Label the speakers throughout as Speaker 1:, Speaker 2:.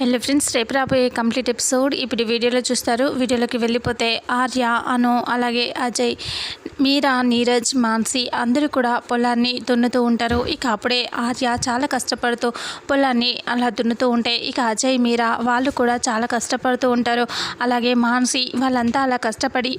Speaker 1: Hello friends రేపు రాబోయే complete episode ఇప్పుడు వీడియోలో చూస్తారు. వీడియోలోకి వెళ్ళిపోతే ఆర్య అను అలాగే అజయ్ మీరా నీరజ్ మాన్సి అందరూ కూడా పొలాన్ని దున్నుతూ ఉంటారు. ఇక అప్పుడే ఆర్య చాలా కష్టపడుతూ పొలాన్ని అలా దున్నుతూ ఉంటే ఇక అజయ్ మీరా వాళ్ళు కూడా చాలా కష్టపడుతూ ఉంటారు. అలాగే మాన్సి వాళ్ళంతా అలా కష్టపడి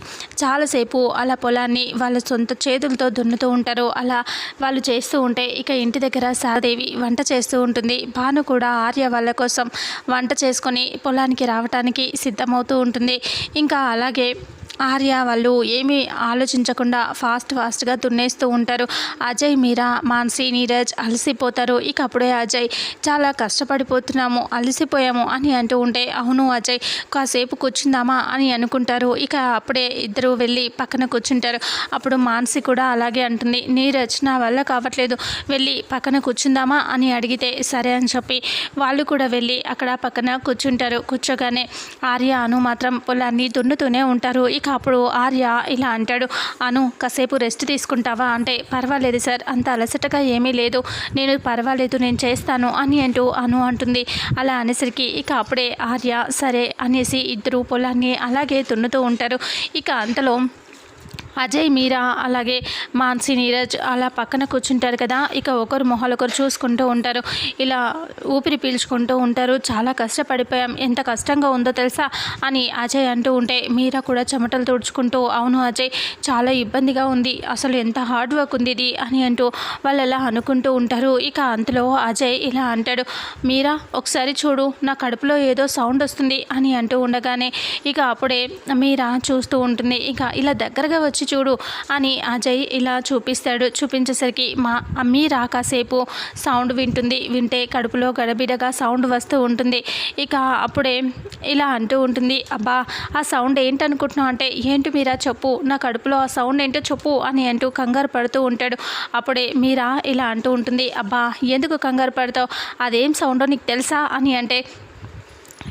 Speaker 1: చాలాసేపు అలా పొలాన్ని వాళ్ళ సొంత చేతులతో దున్నుతూ ఉంటారు. అలా వాళ్ళు చేస్తూ ఉంటే ఇక ఇంటి దగ్గర సాదేవి వంట చేస్తూ ఉంటుంది. భాను కూడా ఆర్య వాళ్ళ కోసం వంట చేసుకొని పొలానికి రావటానికి సిద్ధమవుతూ ఉంటుంది. ఇంకా అలాగే ఆర్య వాళ్ళు ఏమీ ఆలోచించకుండా ఫాస్ట్ ఫాస్ట్గా దున్నేస్తూ ఉంటారు. అజయ్ మీరా మాన్సి నీరజ్ అలసిపోతారు. ఇక అప్పుడే అజయ్ చాలా కష్టపడిపోతున్నాము అలసిపోయాము అని అంటూ ఉంటే అవును అజయ్ కాసేపు కూర్చుందామా అని అనుకుంటారు. ఇక అప్పుడే ఇద్దరు వెళ్ళి పక్కన కూర్చుంటారు. అప్పుడు మాన్సి కూడా అలాగే అంటుంది నీరజ్ నా వల్ల కావట్లేదు వెళ్ళి పక్కన కూర్చుందామా అని అడిగితే సరే అని చెప్పి వాళ్ళు కూడా వెళ్ళి అక్కడ పక్కన కూర్చుంటారు. కూర్చోగానే ఆర్య అను మాత్రం పొలాన్ని దున్నుతూనే ఉంటారు. ఇక అప్పుడు ఆర్య ఇలా అంటాడు అను కాసేపు రెస్ట్ తీసుకుంటావా? అంటే పర్వాలేదు సార్ అంత అలసటగా ఏమీ లేదు. నేను పర్వాలేదు నేను చేస్తాను అని అంటూ అను అంటుంది. అలా అనేసరికి ఇక అప్పుడే ఆర్య సరే అనేసి ఇద్దరు పొలాన్ని అలాగే దున్నుతూ ఉంటారు. ఇక అంతలో అజయ్ మీరా అలాగే మాన్సి నీరజ్ అలా పక్కన కూర్చుంటారు కదా ఇక ఒకరు మొహాలు ఒకరు చూసుకుంటూ ఉంటారు. ఇలా ఊపిరి పీల్చుకుంటూ ఉంటారు. చాలా కష్టపడిపోయాం. ఎంత కష్టంగా ఉందో తెలుసా అని అజయ్ అంటూ ఉంటే మీరా కూడా చెమటలు తుడుచుకుంటూ అవును అజయ్ చాలా ఇబ్బందిగా ఉంది. అసలు ఎంత హార్డ్ వర్క్ ఉంది ఇది అని అంటూ వాళ్ళు అలా అనుకుంటూ ఉంటారు. ఇక అంతలో అజయ్ ఇలా అంటాడు మీరా ఒకసారి చూడు నా కడుపులో ఏదో సౌండ్ వస్తుంది అని అంటూ ఉండగానే ఇక అప్పుడే మీరా చూస్తూ ఉంటుంది. ఇక ఇలా దగ్గరగా వచ్చి చూడు అని అజయ్ ఇలా చూపిస్తాడు. చూపించేసరికి మా అమ్మి కాసేపు సౌండ్ వింటుంది. వింటే కడుపులో గడబిడగా సౌండ్ వస్తూ ఉంటుంది. ఇక అప్పుడే ఇలా అంటూ ఉంటుంది. అబ్బా ఆ సౌండ్ ఏంటనుకుంటున్నావు అంటే ఏంటి మీరా చెప్పు? నా కడుపులో ఆ సౌండ్ ఏంటో చెప్పు అని అంటూ కంగారు పడుతూ ఉంటాడు. అప్పుడే మీరా ఇలా అంటూ ఉంటుంది. అబ్బా ఎందుకు కంగారు పడతావు? అదేం సౌండో నీకు తెలుసా? అని అంటే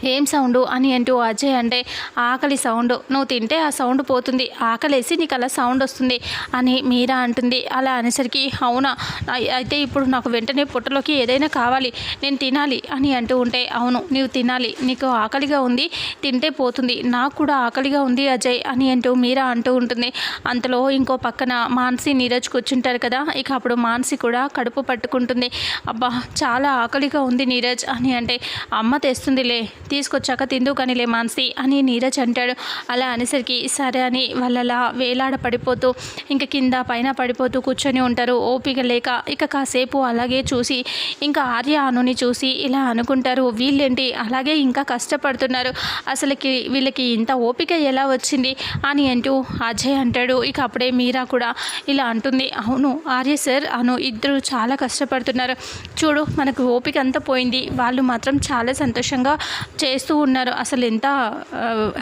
Speaker 1: ఏం సౌండు అని అంటూ అజయ్ అంటే ఆకలి సౌండ్. నువ్వు తింటే ఆ సౌండ్ పోతుంది. ఆకలేసి నీకు అలా సౌండ్ వస్తుంది అని మీరా అంటుంది. అలా అనేసరికి అవునా? అయితే ఇప్పుడు నాకు వెంటనే పొట్టలోకి ఏదైనా కావాలి. నేను తినాలి అని అంటూ ఉంటే అవును నీవు తినాలి. నీకు ఆకలిగా ఉంది. తింటే పోతుంది. నాకు కూడా ఆకలిగా ఉంది అజయ్ అని అంటూ మీరా అంటూ ఉంటుంది. అంతలో ఇంకో పక్కన మాన్సి నీరజ్ కూర్చుంటారు కదా. ఇక అప్పుడు మాన్సి కూడా కడుపు పట్టుకుంటుంది. అబ్బా చాలా ఆకలిగా ఉంది నీరజ్ అని అంటే అమ్మ తెస్తుందిలే. తీసుకొచ్చాక తిందు కానిలే మాన్సి అని నీరజ్ అంటాడు. అలా అనేసరికి సరే అని వాళ్ళలా వేలాడ పడిపోతూ ఇంకా కింద పైన పడిపోతూ కూర్చొని ఉంటారు. ఓపిక లేక ఇక కాసేపు అలాగే చూసి ఇంకా ఆర్య అనుని చూసి ఇలా అనుకుంటారు. వీళ్ళేంటి? అలాగే ఇంకా కష్టపడుతున్నారు. అసలుకి వీళ్ళకి ఇంత ఓపిక ఎలా వచ్చింది అని అంటూ అజయ్ అంటాడు. ఇక అప్పుడే మీరా కూడా ఇలా అంటుంది. అవును ఆర్య సార్ అను ఇద్దరు చాలా కష్టపడుతున్నారు. చూడు మనకు ఓపిక అంతా పోయింది. వాళ్ళు మాత్రం చాలా సంతోషంగా చేస్తూ ఉన్నారు. అసలు ఎంత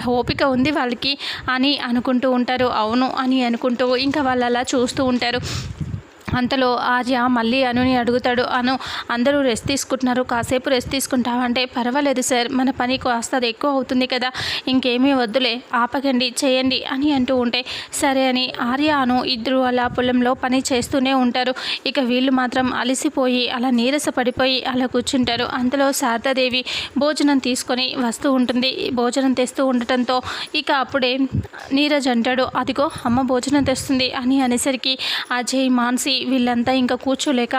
Speaker 1: ఓపిక ఉంది వాళ్ళకి అని అనుకుంటూ ఉంటారు. అవును అని అనుకుంటూ ఇంకా వాళ్ళు అలా చూస్తూ ఉంటారు. అంతలో ఆర్య మళ్ళీ అనుని అడుగుతాడు అను అందరూ రెస్ట్ తీసుకుంటున్నారు కాసేపు రెస్ట్ తీసుకుంటామంటే పర్వాలేదు సార్ మన పని కాస్త ఎక్కువ అవుతుంది కదా ఇంకేమీ వద్దులే ఆపకండి చేయండి అని అంటూ ఉంటే సరే అని ఆర్య అను ఇద్దరు అలా పొలంలో పని చేస్తూనే ఉంటారు. ఇక వీళ్ళు మాత్రం అలసిపోయి అలా నీరస పడిపోయి అలా కూర్చుంటారు. అంతలో శారదాదేవి భోజనం తీసుకొని వస్తూ ఉంటుంది. భోజనం తెస్తూ ఉండటంతో ఇక అప్పుడే నీరజ్ అంటాడు అదిగో అమ్మ భోజనం తెస్తుంది అని అనేసరికి అజయ్ మాన్సి వీళ్ళంతా ఇంకా కూర్చోలేక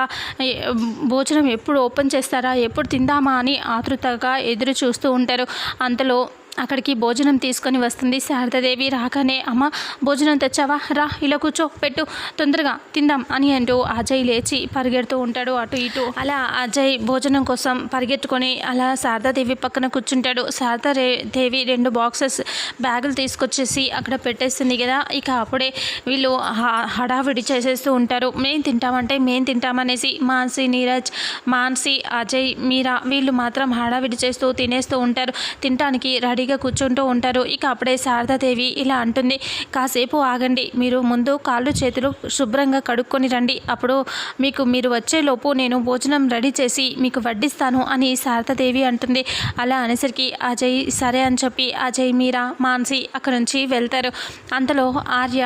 Speaker 1: భోజనం ఎప్పుడు ఓపెన్ చేస్తారా ఎప్పుడు తిందామా అని ఆతృతగా ఎదురు చూస్తూ ఉంటారు. అంతలో అక్కడికి భోజనం తీసుకొని వస్తుంది. శారదాదేవి రాగానే అమ్మ భోజనం తెచ్చావా? రా ఇలా కూర్చో పెట్టు తొందరగా తిందాం అని అంటూ అజయ్ లేచి పరిగెడుతూ ఉంటాడు అటు ఇటు. అలా అజయ్ భోజనం కోసం పరిగెట్టుకొని అలా శారదాదేవి పక్కన కూర్చుంటాడు. శారదా దేవి రెండు బాక్సెస్ బ్యాగులు తీసుకొచ్చేసి అక్కడ పెట్టేస్తుంది కదా. ఇక అప్పుడే వీళ్ళు హ- హడావిడి చేసేస్తూ ఉంటారు. మేం తింటామంటే మేం తింటామనేసి మాన్సి నీరజ్ మాన్సి అజయ్ మీరా వీళ్ళు మాత్రం హడావిడి చేస్తూ తినేస్తూ ఉంటారు. తినడానికి రెడీ ఖాళీగా కూర్చుంటూ ఉంటారు. ఇక అప్పుడే శారదాదేవి ఇలా అంటుంది కాసేపు ఆగండి మీరు ముందు కాళ్ళు చేతులు శుభ్రంగా కడుక్కొని రండి. అప్పుడు మీకు మీరు వచ్చేలోపు నేను భోజనం రెడీ చేసి మీకు వడ్డిస్తాను అని శారదాదేవి అంటుంది. అలా అనేసరికి అజయ్ సరే అని చెప్పి అజయ్ మీరా మాన్సి అక్కడ నుంచి వెళ్తారు. అంతలో ఆర్య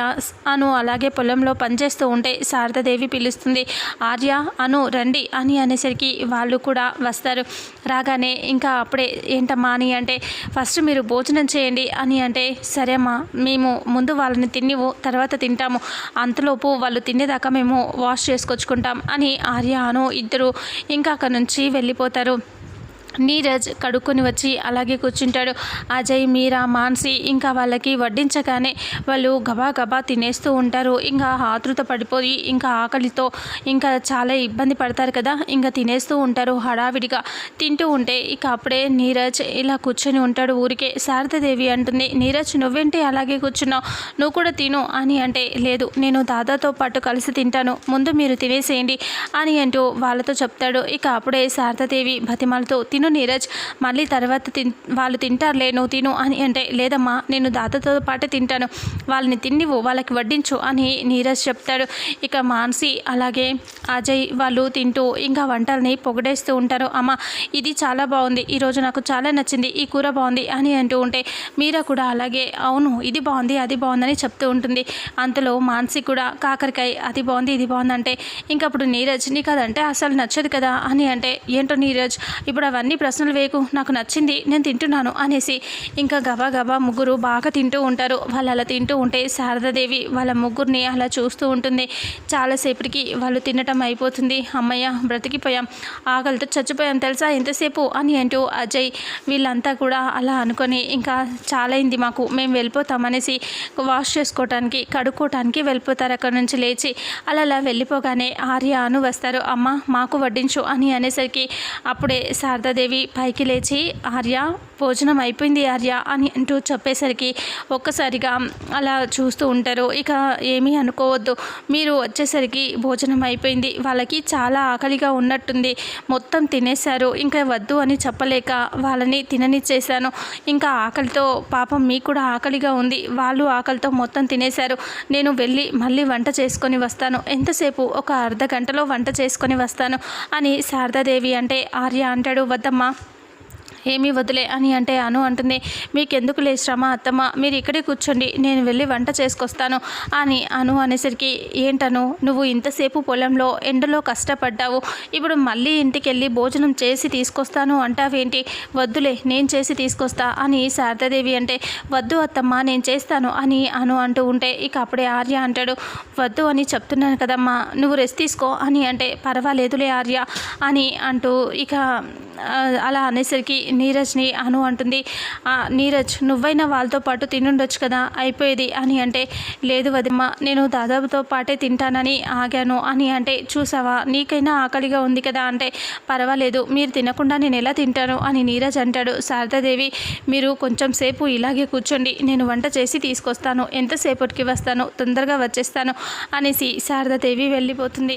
Speaker 1: అను అలాగే పొలంలో పనిచేస్తూ ఉంటే శారదాదేవి పిలుస్తుంది ఆర్య అను రండి అని అనేసరికి వాళ్ళు కూడా వస్తారు. రాగానే ఇంకా అప్పుడే ఏంటమ్మా అని అంటే ఫస్ట్ మీరు భోజనం చేయండి అని అంటే సరే అమ్మా మేము ముందు వాళ్ళని తినివు తర్వాత తింటాము. అంతలోపు వాళ్ళు తినేదాకా మేము వాష్ చేసుకొచ్చుకుంటాం అని ఆర్య అను ఇద్దరు ఇంకా అక్కడ నుంచి వెళ్ళిపోతారు. నీరజ్ కడుక్కొని వచ్చి అలాగే కూర్చుంటాడు. అజయ్ మీరా మాన్సి ఇంకా వాళ్ళకి వడ్డించగానే వాళ్ళు గబా గబా తినేస్తూ ఉంటారు. ఇంకా ఆతృత పడిపోయి ఇంకా ఆకలితో ఇంకా చాలా ఇబ్బంది పడతారు కదా. ఇంకా తినేస్తూ ఉంటారు హడావిడిగా. తింటూ ఉంటే ఇక అప్పుడే నీరజ్ ఇలా కూర్చొని ఉంటాడు ఊరికే. శారదాదేవి అంటుంది నీరజ్ నువ్వేంటి అలాగే కూర్చున్నావు? నువ్వు కూడా తిను అని అంటే లేదు నేను దాదాతో పాటు కలిసి తింటాను. ముందు మీరు తినేసేయండి అని అంటూ వాళ్ళతో చెప్తాడు. ఇక అప్పుడే శారదాదేవి బతిమాలతో తిను నీరజ్. మళ్ళీ తర్వాత తిన్ వాళ్ళు తింటారులే నువ్వు తిను అని అంటే లేదమ్మా నేను దాతతో పాటే తింటాను. వాళ్ళని తిండివు వాళ్ళకి వడ్డించు అని నీరజ్ చెప్తాడు. ఇక మాన్సి అలాగే అజయ్ వాళ్ళు తింటూ ఇంకా వంటల్ని పొగడేస్తూ ఉంటారు. అమ్మ ఇది చాలా బాగుంది. ఈరోజు నాకు చాలా నచ్చింది. ఈ కూర బాగుంది అని అంటూ ఉంటే మీరా కూడా అలాగే అవును ఇది బాగుంది అది బాగుందని చెప్తూ ఉంటుంది. అంతలో మాన్సి కూడా కాకరకాయ అది బాగుంది ఇది బాగుంది అంటే ఇంకప్పుడు నీరజ్ నీకు అదంటే అసలు నచ్చదు కదా అని అంటే ఏంటో నీరజ్ ఇప్పుడు అవన్నీ ప్రశ్నలు వేయకు నాకు నచ్చింది నేను తింటున్నాను అనేసి ఇంకా గబా గబా ముగ్గురు బాగా తింటూ ఉంటారు. వాళ్ళు అలా తింటూ ఉంటే శారదాదేవి వాళ్ళ ముగ్గురిని అలా చూస్తూ ఉంటుంది. చాలాసేపటికి వాళ్ళు తినటం అయిపోతుంది. అమ్మయ్య బ్రతికిపోయాం. ఆకలితో చచ్చిపోయాం తెలుసా? ఎంతసేపు? అని అంటూ అజయ్ వీళ్ళంతా కూడా అలా అనుకొని ఇంకా చాలా అయింది మాకు మేము వెళ్ళిపోతామనేసి వాష్ చేసుకోవటానికి కడుక్కోవటానికి వెళ్ళిపోతారు అక్కడ నుంచి లేచి. అలా అలా వెళ్ళిపోగానే ఆర్య అను వస్తారు. అమ్మ మాకు వడ్డించు అని అనేసరికి అప్పుడే శారదాదేవి పైకి లేచి ఆర్య భోజనం అయిపోయింది ఆర్య అని అంటూ చెప్పేసరికి ఒక్కసారిగా అలా చూస్తూ ఉంటారు. ఇక ఏమీ అనుకోవద్దు. మీరు వచ్చేసరికి భోజనం అయిపోయింది. వాళ్ళకి చాలా ఆకలిగా ఉన్నట్టుంది. మొత్తం తినేశారు. ఇంకా వద్దు అని చెప్పలేక వాళ్ళని తిననిచ్చేశాను. ఇంకా ఆకలితో పాపం మీకు కూడా ఆకలిగా ఉంది. వాళ్ళు ఆకలితో మొత్తం తినేశారు. నేను వెళ్ళి మళ్ళీ వంట చేసుకొని వస్తాను. ఎంతసేపు? ఒక అర్ధ గంటలో వంట చేసుకొని వస్తాను అని శారదాదేవి అంటే ఆర్య అంటాడు. వద్దమ్మా ఏమీ వదిలే అని అంటే అను అంటుంది. మీకెందుకు లే శ్రమ అత్తమ్మ? మీరు ఇక్కడే కూర్చోండి. నేను వెళ్ళి వంట చేసుకొస్తాను. అని అను అనేసరికి ఏంటను? నువ్వు ఇంతసేపు పొలంలో ఎండలో కష్టపడ్డావు. ఇప్పుడు మళ్ళీ ఇంటికి వెళ్ళి భోజనం చేసి తీసుకొస్తాను అంటావేంటి? వద్దులే నేను చేసి తీసుకొస్తా అని శారదాదేవి అంటే వద్దు అత్తమ్మ నేను చేస్తాను అని అను అంటూ ఉంటే ఇక అప్పుడే ఆర్య అంటాడు వద్దు అని చెప్తున్నాను కదమ్మా. నువ్వు రెస్ట్ తీసుకో అని అంటే పర్వాలేదులే ఆర్య అని అంటూ ఇక అలా అనేసరికి నీరజ్ని అను అంటుంది. నీరజ్ నువ్వైనా వాళ్ళతో పాటు తినుండొచ్చు కదా? అయిపోయేది అని అంటే లేదు వదిమ్మ నేను దాదాపుతో పాటే తింటానని ఆగాను అని అంటే చూసావా నీకైనా ఆకలిగా ఉంది కదా అంటే పర్వాలేదు మీరు తినకుండా నేను ఎలా తింటాను అని నీరజ్ అంటాడు. శారదాదేవి మీరు కొంచెం సేపు ఇలాగే కూర్చోండి నేను వంట చేసి తీసుకొస్తాను ఎంతసేపటికి వస్తాను తొందరగా వచ్చేస్తాను అనేసి శారదాదేవి వెళ్ళిపోతుంది.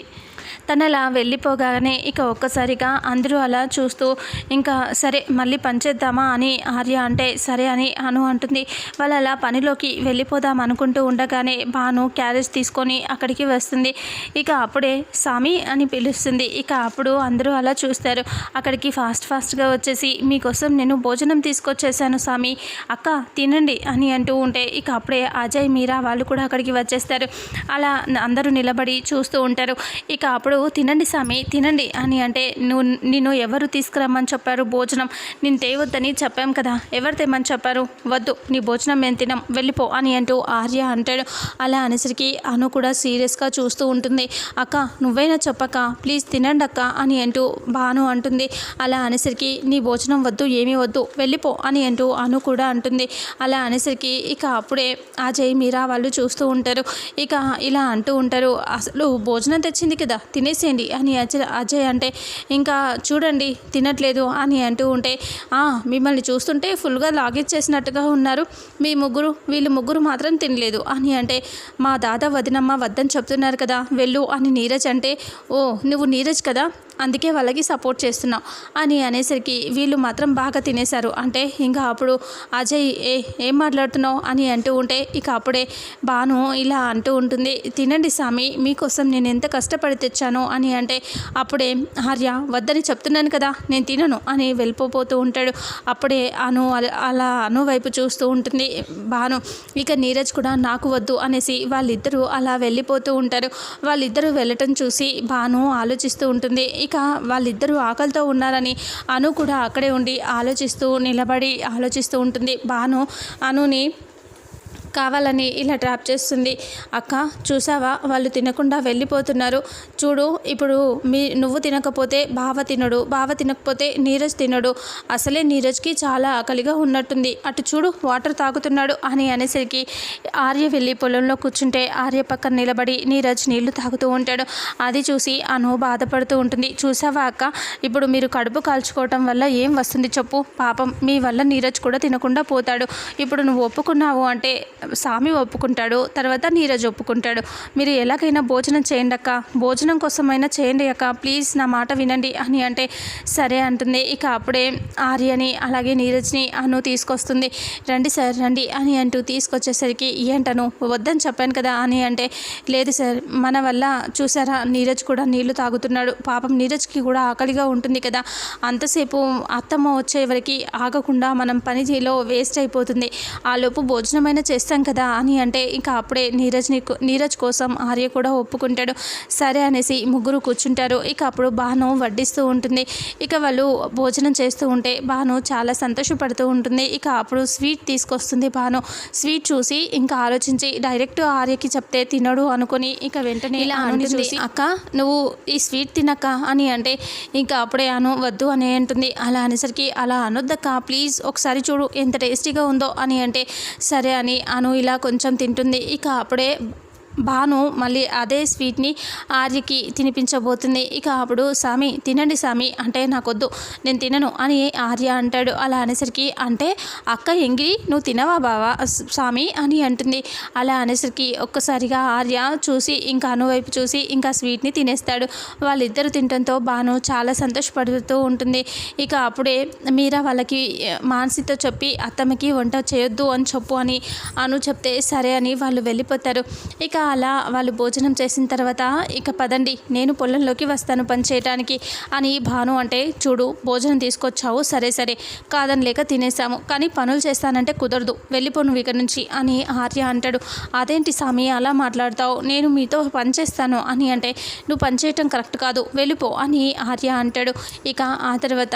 Speaker 1: తను అలా వెళ్ళిపోగానే ఇక ఒక్కసారిగా అందరూ అలా చూస్తూ ఇంకా సరే మళ్ళీ పనిచేద్దామా అని ఆర్య అంటే సరే అని అను అంటుంది. వాళ్ళు అలా పనిలోకి వెళ్ళిపోదాం అనుకుంటూ ఉండగానే భాను క్యారేజ్ తీసుకొని అక్కడికి వస్తుంది. ఇక అప్పుడే సామి అని పిలుస్తుంది. ఇక అప్పుడు అందరూ అలా చూస్తారు. అక్కడికి ఫాస్ట్ ఫాస్ట్గా వచ్చేసి మీకోసం నేను భోజనం తీసుకొచ్చేసాను సామి. అక్క తినండి అని అంటూ ఉంటే ఇక అప్పుడే అజయ్ మీరా వాళ్ళు కూడా అక్కడికి వచ్చేస్తారు. అలా అందరూ నిలబడి చూస్తూ ఉంటారు. ఇక అప్పుడు అప్పుడు తినండి స్వామి తినండి అని అంటే నువ్వు నిన్ను ఎవరు తీసుకురమ్మని చెప్పారు? భోజనం నేను తేవద్దని చెప్పాం కదా ఎవరు తెమ్మని చెప్పారు? వద్దు నీ భోజనం మేము తినం వెళ్ళిపో అని అంటూ ఆర్య అంటాడు. అలా అనేసరికి అను కూడా సీరియస్గా చూస్తూ ఉంటుంది. అక్క నువ్వైనా చెప్పక ప్లీజ్ తినండి అక్క అని అంటూ బాను అంటుంది. అలా అనేసరికి నీ భోజనం వద్దు ఏమీ వద్దు వెళ్ళిపో అని అంటూ అను కూడా అంటుంది. అలా అనేసరికి ఇక అప్పుడే ఆ జై మీరా వాళ్ళు చూస్తూ ఉంటారు. ఇక ఇలా అంటూ ఉంటారు. అసలు భోజనం తెచ్చింది కదా తినేసేయండి అని అజయ్ అజయ్ అంటే ఇంకా చూడండి తినట్లేదు అని అంటూ ఉంటే మిమ్మల్ని చూస్తుంటే ఫుల్గా లాగిచ్చేసినట్టుగా ఉన్నారు. మీ ముగ్గురు వీళ్ళు ముగ్గురు మాత్రం తినలేదు అని అంటే మా దాదా వదినమ్మ వద్దని చెప్తున్నారు కదా వెళ్ళు అని నీరజ్ అంటే ఓ నువ్వు నీరజ్ కదా అందుకే వాళ్ళకి సపోర్ట్ చేస్తున్నావు అని అనేసరికి వీళ్ళు మాత్రం బాగా తినేశారు. అంటే ఇంకా అప్పుడు అజయ్ ఏ ఏం మాట్లాడుతున్నావు? అని అంటూ ఉంటే ఇక అప్పుడే బాను ఇలా అంటూ ఉంటుంది తినండి స్వామి మీకోసం నేను ఎంత కష్టపడి తెచ్చాను అని అంటే అప్పుడే ఆర్య వద్దని చెప్తున్నాను కదా నేను తినను అని వెళ్ళిపోతూ ఉంటాడు. అప్పుడే అను అలా అను వైపు చూస్తూ ఉంటుంది బాను ఇక నీరజ్ కూడా నాకు వద్దు అనేసి వాళ్ళిద్దరూ అలా వెళ్ళిపోతూ ఉంటారు. వాళ్ళిద్దరూ వెళ్ళటం చూసి బాను ఆలోచిస్తూ ఉంటుంది ఇక వాళ్ళిద్దరూ ఆకలితో ఉన్నారని అను కూడా అక్కడే ఉండి ఆలోచిస్తూ నిలబడి ఆలోచిస్తూ ఉంటుంది. బాను అనుని కావాలని ఇలా ట్రాప్ చేస్తుంది. అక్క చూసావా? వాళ్ళు తినకుండా వెళ్ళిపోతున్నారు. చూడు ఇప్పుడు మీ నువ్వు తినకపోతే బావ తినడు బావ తినకపోతే నీరజ్ తినడు. అసలే నీరజ్కి చాలా ఆకలిగా ఉన్నట్టుంది. అటు చూడు వాటర్ తాగుతున్నాడు అని అనేసరికి ఆర్య వెళ్ళి పొలంలో కూర్చుంటే ఆర్య పక్కన నిలబడి నీరజ్ నీళ్ళు తాగుతూ ఉంటాడు. అది చూసి అను బాధపడుతూ ఉంటుంది. చూసావా అక్క? ఇప్పుడు మీరు కడుపు కాల్చుకోవటం వల్ల ఏం వస్తుంది చెప్పు? పాపం మీ వల్ల నీరజ్ కూడా తినకుండా పోతాడు. ఇప్పుడు నువ్వు ఒప్పుకున్నావు అంటే స్వామి ఒప్పుకుంటాడు తర్వాత నీరజ్ ఒప్పుకుంటాడు. మీరు ఎలాగైనా భోజనం చేయండి అక్క. భోజనం కోసమైనా చేయండి అక్క. ప్లీజ్ నా మాట వినండి అని అంటే సరే అంటుంది. ఇక అప్పుడే ఆర్యని అలాగే నీరజ్ని అను తీసుకొస్తుంది. రండి సార్ రండి అని అంటూ తీసుకొచ్చేసరికి ఏంటను? వద్దని చెప్పాను కదా అని అంటే లేదు సార్ మన వల్ల చూసారా? నీరజ్ కూడా నీళ్ళు తాగుతున్నాడు. పాపం నీరజ్కి కూడా ఆకలిగా ఉంటుంది కదా. అంతసేపు అత్తమ్మ వచ్చే వరకు ఆగకుండా మనం పనిలో వేస్ట్ అయిపోతుంది. ఆ లోపు భోజనమైనా చేస్తే కదా అని అంటే ఇంకా అప్పుడే నీరజ్ని నీరజ్ కోసం ఆర్య కూడా ఒప్పుకుంటాడు. సరే అనేసి ముగ్గురు కూర్చుంటారు. ఇక అప్పుడు బాను వడ్డిస్తూ ఉంటుంది. ఇక వాళ్ళు భోజనం చేస్తూ ఉంటే బాను చాలా సంతోషపడుతూ ఉంటుంది. ఇక అప్పుడు స్వీట్ తీసుకొస్తుంది బాను స్వీట్ చూసి ఇంకా ఆలోచించి డైరెక్ట్ ఆర్యకి చెప్తే తినడు అనుకొని ఇక వెంటనే ఇలా చూసి అక్క నువ్వు ఈ స్వీట్ తినక్క అని అంటే ఇంకా అప్పుడే అను వద్దు అని అంటుంది. అలా అనేసరికి అలా అనొద్దక్క ప్లీజ్ ఒకసారి చూడు ఎంత టేస్టీగా ఉందో అని అంటే సరే అని తను ఇలా కొంచెం తింటుంది. ఇక అప్పుడే భాను మళ్ళీ అదే స్వీట్ని ఆర్యకి తినిపించబోతుంది. ఇక అప్పుడు సామి తినండి సామి అంటే నాకొద్దు నేను తినను అని ఆర్య అంటాడు. అలా అనేసరికి అంటే అక్క ఎంగిరి నువ్వు తినవా బావా? స్వామి అని అంటుంది. అలా అనేసరికి ఒక్కసారిగా ఆర్య చూసి ఇంకా అనువైపు చూసి ఇంకా స్వీట్ని తినేస్తాడు. వాళ్ళిద్దరు తినడంతో బాను చాలా సంతోషపడుతూ ఉంటుంది. ఇక అప్పుడే మీరా వాళ్ళకి మానసితో చెప్పి అత్తమ్మకి వంట చేయొద్దు అని చెప్పు అని అను చెప్తే సరే అని వాళ్ళు వెళ్ళిపోతారు. ఇక అలా వాళ్ళు భోజనం చేసిన తర్వాత ఇక పదండి నేను పొలంలోకి వస్తాను పని చేయడానికి అని భాను అంటే చూడు భోజనం తీసుకొచ్చావు సరే సరే కాదని లేక తినేసాము కానీ పనులు చేస్తానంటే కుదరదు వెళ్ళిపో నువ్వు ఇక నుంచి అని ఆర్య అంటాడు. అదేంటి స్వామి అలా మాట్లాడతావు నేను మీతో పని చేస్తాను అని అంటే నువ్వు పని చేయటం కరెక్ట్ కాదు వెళ్ళిపో అని ఆర్య అంటాడు. ఇక ఆ తర్వాత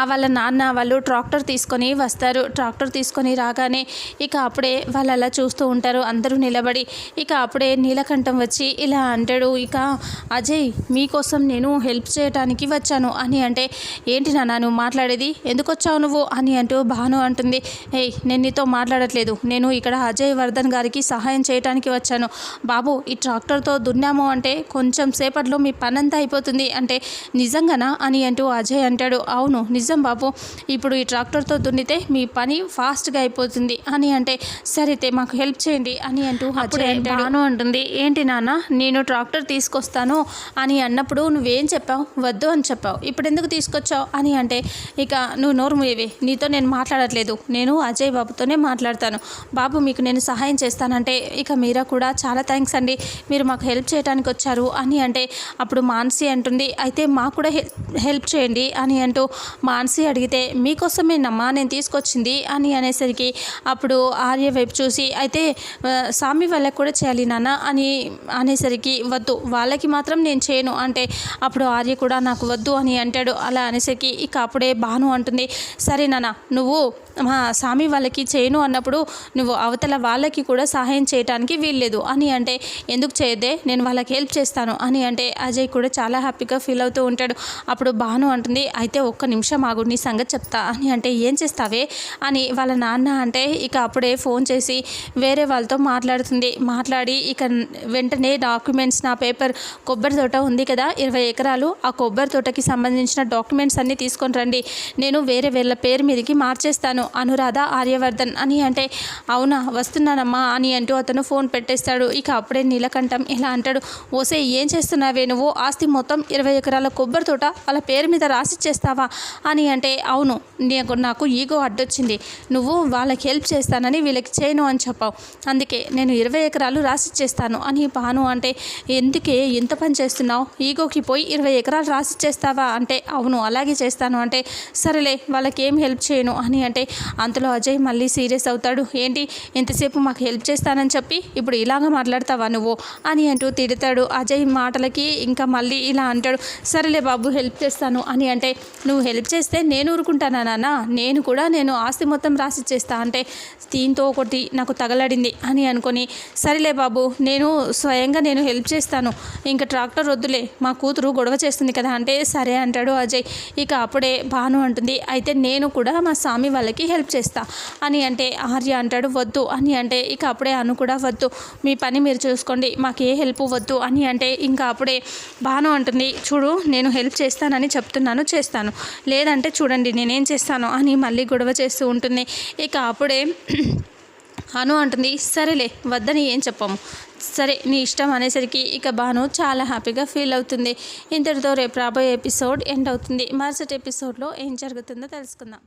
Speaker 1: వాళ్ళ నాన్న వాళ్ళు ట్రాక్టర్ తీసుకొని వస్తారు. ట్రాక్టర్ తీసుకొని రాగానే ఇక అప్పుడే వాళ్ళు అలా చూస్తూ ఉంటారు. అందరూ నిలబడి ఇక అప్పుడే నీలకంఠం వచ్చి ఇలా అంటాడు ఇక అజయ్ మీకోసం నేను హెల్ప్ చేయడానికి వచ్చాను. అని అంటే ఏంటి నాన్న నువ్వు మాట్లాడేది? ఎందుకు వచ్చావు నువ్వు? అని అంటూ భాను అంటుంది ఏయ్ నేను నీతో మాట్లాడట్లేదు. నేను ఇక్కడ అజయ్ వర్ధన్ గారికి సహాయం చేయడానికి వచ్చాను. బాబు ఈ ట్రాక్టర్తో దున్నాము అంటే కొంచెం సేపట్లో మీ పనంతా అయిపోతుంది. అంటే నిజంగానా? అని అంటూ అజయ్ అంటాడు అవును నిజం బాబు ఇప్పుడు ఈ ట్రాక్టర్తో దున్నితే మీ పని ఫాస్ట్గా అయిపోతుంది. అని అంటే సరే అయితే మాకు హెల్ప్ చేయండి అని అంటూ అప్పుడే బాను అంటుంది ఏంటి నాన్న నేను ట్రాక్టర్ తీసుకొస్తాను అని అన్నప్పుడు నువ్వేం చెప్పావు? వద్దు అని చెప్పావు. ఇప్పుడు ఎందుకు తీసుకొచ్చావు? అని అంటే ఇక నువ్వు నోరు మూయవే నీతో నేను మాట్లాడట్లేదు. నేను అజయ్ బాబుతోనే మాట్లాడతాను. బాబు మీకు నేను సహాయం చేస్తానంటే ఇక మీరా కూడా చాలా థ్యాంక్స్ అండి. మీరు మాకు హెల్ప్ చేయడానికి వచ్చారు అని అంటే అప్పుడు మానసి అంటుంది అయితే మాకు కూడా హెల్ప్ హెల్ప్ చేయండి అని అంటూ మానసి అడిగితే మీకోసమేనమ్మా నేను తీసుకొచ్చింది అని అనేసరికి అప్పుడు ఆర్య వైపు చూసి అయితే స్వామి వాళ్ళకి కూడా చేయాలి నాన్న అని అనేసరికి వద్దు వాళ్ళకి మాత్రం నేను చేయను అంటే అప్పుడు ఆర్య కూడా నాకు వద్దు అని అంటాడు. అలా అనేసరికి ఇక అప్పుడే భాను అంటుంది సరే నాన్న నువ్వు మా స్వామి వాళ్ళకి చేయను అన్నప్పుడు నువ్వు అవతల వాళ్ళకి కూడా సహాయం చేయడానికి వీల్లేదు. అని అంటే ఎందుకు చేయదే నేను వాళ్ళకి హెల్ప్ చేస్తాను. అని అంటే అజయ్ కూడా చాలా హ్యాపీగా ఫీల్ అవుతూ ఉంటాడు. అప్పుడు భాను అంటుంది అయితే ఒక్క నిమిషం ఆగు నీ సంగతి చెప్తా. అని అంటే ఏం చేస్తావే? అని వాళ్ళ నాన్న అంటే ఇక అప్పుడే ఫోన్ చేసి వేరే వాళ్ళతో మాట్లాడుతుంది. మాట్లాడి ఇక వెంటనే డాక్యుమెంట్స్ నా పేపర్ కొబ్బరి తోట ఉంది కదా ఇరవై ఎకరాలు ఆ కొబ్బరి తోటకి సంబంధించిన డాక్యుమెంట్స్ అన్నీ తీసుకొని రండి. నేను వేరే వీళ్ళ పేరు మీదకి మార్చేస్తాను. వస్తున్నాను అనురాధ ఆర్యవర్ధన్ అని అంటే అవునా వస్తున్నానమ్మా అని అంటూ అతను ఫోన్ పెట్టేస్తాడు. ఇక అప్పుడే నీలకంఠం ఇలా అంటాడు ఓసే ఏం చేస్తున్నావే నువ్వు? ఆస్తి మొత్తం ఇరవై ఎకరాల కొబ్బరి తోట వాళ్ళ పేరు మీద రాసిచ్చేస్తావా అని అంటే అవును నీకు నాకు ఈగో అడ్డొచ్చింది. నువ్వు వాళ్ళకి హెల్ప్ చేస్తానని వీళ్ళకి చేయను అని చెప్పావు. అందుకే నేను ఇరవై ఎకరాలు రాసిచ్చేస్తాను అని భాను అంటే ఎందుకే? ఎంత పని చేస్తున్నావు? ఈగోకి పోయి ఇరవై ఎకరాలు రాసిచ్చేస్తావా అంటే అవును అలాగే చేస్తాను అంటే సరేలే వాళ్ళకి ఏం హెల్ప్ చేయను అని అంటే అంతలో అజయ్ మళ్ళీ సీరియస్ అవుతాడు. ఏంటి ఎంతసేపు మాకు హెల్ప్ చేస్తానని చెప్పి ఇప్పుడు ఇలాగ మాట్లాడతావా నువ్వు? అని అంటూ తిడతాడు. అజయ్ మాటలకి ఇంకా మళ్ళీ ఇలా అంటాడు. సరేలే బాబు హెల్ప్ చేస్తాను. అని అంటే నువ్వు హెల్ప్ చేస్తే నేను ఊరుకుంటానా నాన్న? నేను కూడా నేను ఆస్తి మొత్తం రాసి చేస్తా అంటే దీంతో ఒకటి నాకు తగలడింది. అని అనుకొని సరేలే బాబు నేను స్వయంగా నేను హెల్ప్ చేస్తాను. ఇంకా ట్రాక్టర్ వద్దులే మా కూతురు గొడవ చేస్తుంది కదా అంటే సరే అంటాడు అజయ్. ఇక అప్పుడే భాను అంటుంది అయితే నేను కూడా మా స్వామి వాళ్ళకి హెల్ప్ చేస్తా. అని అంటే ఆర్య అంటాడు వద్దు. అని అంటే ఇక అప్పుడే అను కూడా వద్దు. మీ పని మీరు చూసుకోండి. మాకు ఏ హెల్ప్ వద్దు. అని అంటే ఇంకా అప్పుడే భాను అంటుంది చూడు నేను హెల్ప్ చేస్తానని చెప్తున్నాను చేస్తాను. లేదంటే చూడండి నేనేం చేస్తాను అని మళ్ళీ గొడవ చేస్తూ ఉంటుంది. ఇక అప్పుడే అను అంటుంది సరేలే వద్దని ఏం చెప్పము. సరే నీ ఇష్టం అనేసరికి ఇక భాను చాలా హ్యాపీగా ఫీల్ అవుతుంది. ఇంతటితో రేపు రాబోయే ఎపిసోడ్ ఎండ్ అవుతుంది. మరుసటి ఎపిసోడ్లో ఏం జరుగుతుందో తెలుసుకుందాం.